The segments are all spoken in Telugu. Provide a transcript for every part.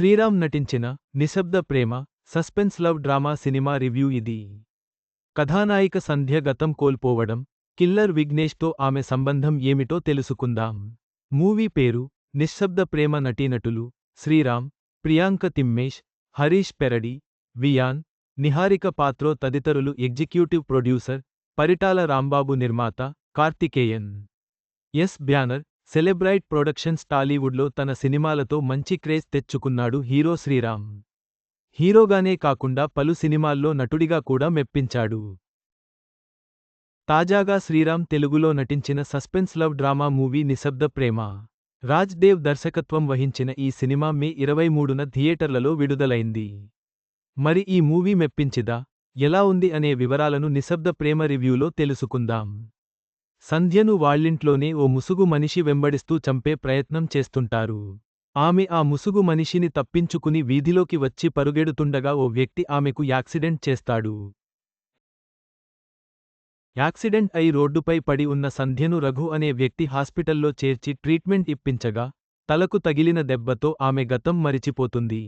శ్రీరామ్ నటించిన Nishabda Prema suspense love drama cinema review ఇది. కథానాయిక సంధ్య గతం కోల్పోవడం కిల్లర్ విఘ్నేష్తో ఆమె సంబంధం ఏమిటో తెలుసుకుందాం. మూవీ పేరు నిశ్శబ్ద ప్రేమ నటీనటులు శ్రీరామ్ ప్రియాంక తిమ్మేష్ హరీష్ పెరడి వియాన్ నిహారిక పాత్రో తదితరులు ఎగ్జిక్యూటివ్ ప్రొడ్యూసర్ పరిటాల రాంబాబు నిర్మాత Karthikeyan. S. Banner Celebrate Productions టాలీవుడ్లో తన సినిమాలతో మంచి క్రేజ్ తెచ్చుకున్నాడు హీరో శ్రీరామ్. హీరోగానే కాకుండా పలు సినిమాల్లో నటుడిగా కూడా మెప్పించాడు. తాజాగా శ్రీరామ్ తెలుగులో నటించిన సస్పెన్స్ లవ్ డ్రామా మూవీ నిశ్శబ్ద ప్రేమ. రాజ్ దేవ్ దర్శకత్వం వహించిన ఈ సినిమా మే ఇరవై మూడున థియేటర్లలో విడుదలైంది. మరి ఈ మూవీ మెప్పించిదా? ఎలా ఉంది అనే వివరాలను నిశ్శబ్ద ప్రేమ రివ్యూలో తెలుసుకుందాం. సంధ్యను వాళ్ళింట్లోనే ఓ ముసుగు మనిషి వెంబడిస్తూ చంపే ప్రయత్నం చేస్తుంటారు. ఆమె ఆ ముసుగు మనిషిని తప్పించుకుని వీధిలోకి వచ్చి పరుగెడుతుండగా ఓ వ్యక్తి ఆమెకు యాక్సిడెంట్ చేస్తాడు. యాక్సిడెంట్ అయి రోడ్డుపై పడి ఉన్న సంధ్యను రఘు అనే వ్యక్తి హాస్పిటల్లో చేర్చి ట్రీట్మెంట్ ఇప్పించగా తలకు తగిలిన దెబ్బతో ఆమె గతం మరిచిపోతుంది.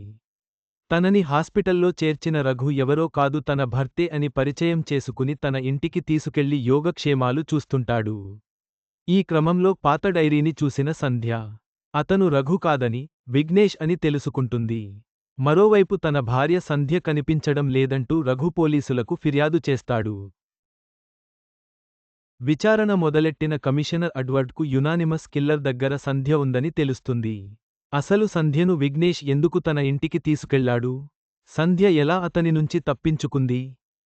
తనని హాస్పిటల్లో చేర్చిన రఘు ఎవరో కాదు తన భర్తే అని పరిచయం చేసుకుని తన ఇంటికి తీసుకెళ్ళి యోగక్షేమాలు చూస్తుంటాడు. ఈ క్రమంలో పాత డైరీని చూసిన సంధ్య అతను రఘు కాదని విఘ్నేష్ అని తెలుసుకుంటుంది. మరోవైపు తన భార్య సంధ్య కనిపించడం లేదంటూ రఘు పోలీసులకు ఫిర్యాదు చేస్తాడు. విచారణ మొదలెట్టిన కమిషనర్ అడ్వర్డ్కు యునానిమస్ కిల్లర్ దగ్గర సంధ్య ఉందని తెలుస్తుంది. అసలు సంధ్యను విఘ్నేష్ ఎందుకు తన ఇంటికి తీసుకెళ్ళాడు? సంధ్య ఎలా అతని నుంచి తప్పించుకుంది?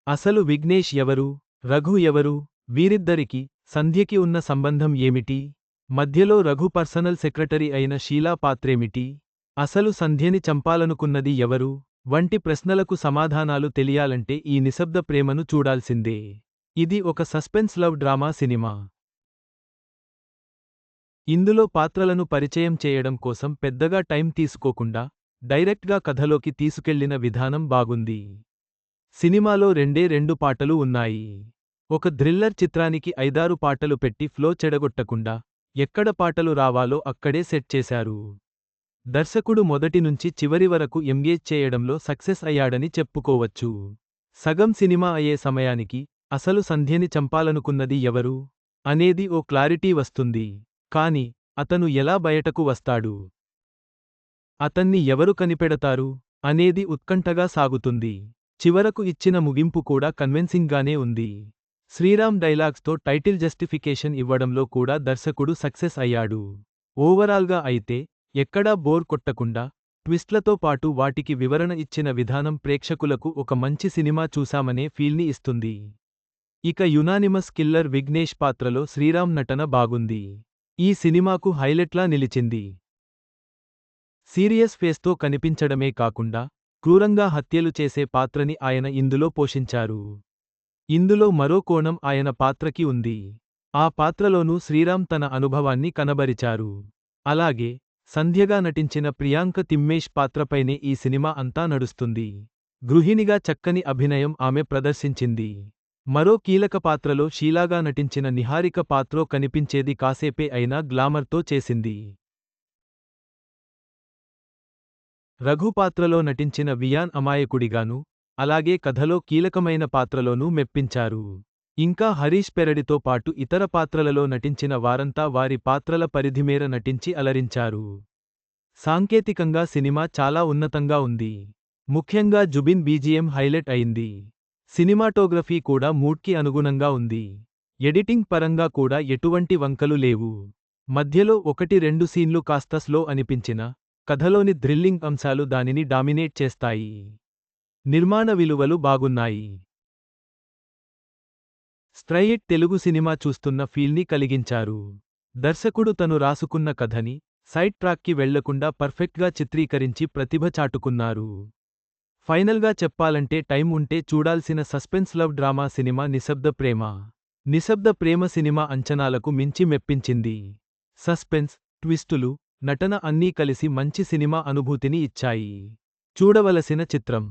అసలు విఘ్నేష్ ఎవరు? రఘు ఎవరు? వీరిద్దరికి సంధ్యకి ఉన్న సంబంధం ఏమిటి? మధ్యలో రఘు పర్సనల్ సెక్రటరీ అయిన షీలా పాత్రేమిటి? అసలు సంధ్యని చంపాలనుకున్నది ఎవరు? వంటి ప్రశ్నలకు సమాధానాలు తెలియాలంటే ఈ నిశ్శబ్ద ప్రేమను చూడాల్సిందే. ఇది ఒక సస్పెన్స్ లవ్ డ్రామా సినిమా. ఇందులో పాత్రలను పరిచయం చేయడం కోసం పెద్దగా టైం తీసుకోకుండా డైరెక్ట్గా కథలోకి తీసుకెళ్ళిన విధానం బాగుంది. సినిమాలో రెండే రెండు పాటలు ఉన్నాయి. ఒక థ్రిల్లర్ చిత్రానికి ఐదారు పాటలు పెట్టి ఫ్లో చెడగొట్టకుండా ఎక్కడ పాటలు రావాలో అక్కడే సెట్ చేశారు. దర్శకుడు మొదటి నుంచి చివరి వరకు ఎంగేజ్ చేయడంలో సక్సెస్ అయ్యాడని చెప్పుకోవచ్చు. సగం సినిమా అయ్యే సమయానికి అసలు సంధ్యని చంపాలనుకున్నది ఎవరు? అనేది ఓ క్లారిటీ వస్తుంది. కాని అతను ఎలా బయటకు వస్తాడు? అతన్ని ఎవరు కనిపెడతారు? అనేది ఉత్కంఠగా సాగుతుంది. చివరకు ఇచ్చిన ముగింపు కూడా కన్విన్సింగ్గానే ఉంది. శ్రీరామ్ డైలాగ్స్తో టైటిల్ జస్టిఫికేషన్ ఇవ్వడంలో కూడా దర్శకుడు సక్సెస్ అయ్యాడు. ఓవరాల్గా అయితే ఎక్కడా బోర్ కొట్టకుండా ట్విస్ట్లతో పాటు వాటికి వివరణ ఇచ్చిన విధానం ప్రేక్షకులకు ఒక మంచి సినిమా చూశామనే ఫీల్ని ఇస్తుంది. ఇక యునానిమస్ కిల్లర్ విఘ్నేష్ పాత్రలో శ్రీరామ్ నటన బాగుంది. ఈ సినిమాకు హైలెట్లా నిలిచింది. సీరియస్ ఫేస్తో కనిపించడమే కాకుండా క్రూరంగా హత్యలు చేసే పాత్రని ఆయన ఇందులో పోషించారు. ఇందులో మరో కోణం ఆయన పాత్రకి ఉంది. ఆ పాత్రలోనూ శ్రీరామ్ తన అనుభవాన్ని కనబరిచారు. అలాగే సంధ్యగా నటించిన ప్రియాంక తిమ్మేష్ పాత్రపైనే ఈ సినిమా అంతా నడుస్తుంది. గృహిణిగా చక్కని అభినయం ఆమె ప్రదర్శించింది. మరో కీలక పాత్రలో షీలాగా నటించిన నిహారిక పాత్రో కనిపించేది కాసేపే అయినా గ్లామర్తో చేసింది. రఘు పాత్రలో నటించిన వియాన్ అమాయకుడిగాను అలాగే కథలో కీలకమైన పాత్రలోనూ మెప్పించారు. ఇంకా హరీష్ పెరడితో పాటు ఇతర పాత్రలలో నటించిన వారంతా వారి పాత్రల పరిధిమేర నటించి అలరించారు. సాంకేతికంగా సినిమా చాలా ఉన్నతంగా ఉంది. ముఖ్యంగా జుబిన్ బీజిఎం హైలైట్ అయింది. సినిమాటోగ్రఫీ కూడా మూడ్కి అనుగుణంగా ఉంది. ఎడిటింగ్ పరంగా కూడా ఎటువంటి వంకలు లేవు. మధ్యలో ఒకటి రెండు సీన్లు కాస్త స్లో అనిపించిన కథలోని థ్రిల్లింగ్ అంశాలు దానిని డామినేట్ చేస్తాయి. నిర్మాణ విలువలు బాగున్నాయి. స్ట్రయిట్ తెలుగు సినిమా చూస్తున్న ఫీల్ని కలిగించారు. దర్శకుడు తను రాసుకున్న కథని సైడ్ ట్రాక్కి వెళ్ళకుండా పర్ఫెక్ట్గా చిత్రీకరించి ప్రతిభ చాటుకున్నారు. ఫైనల్గా చెప్పాలంటే టైం ఉంటే చూడాల్సిన సస్పెన్స్ లవ్ డ్రామా సినిమా నిశ్శబ్ద ప్రేమ. నిశ్శబ్ద ప్రేమ సినిమా అంచనాలకు మించి మెప్పించింది. సస్పెన్స్ ట్విస్టులు నటన అన్నీ కలిసి మంచి సినిమా అనుభూతిని ఇచ్చాయి. చూడవలసిన చిత్రం.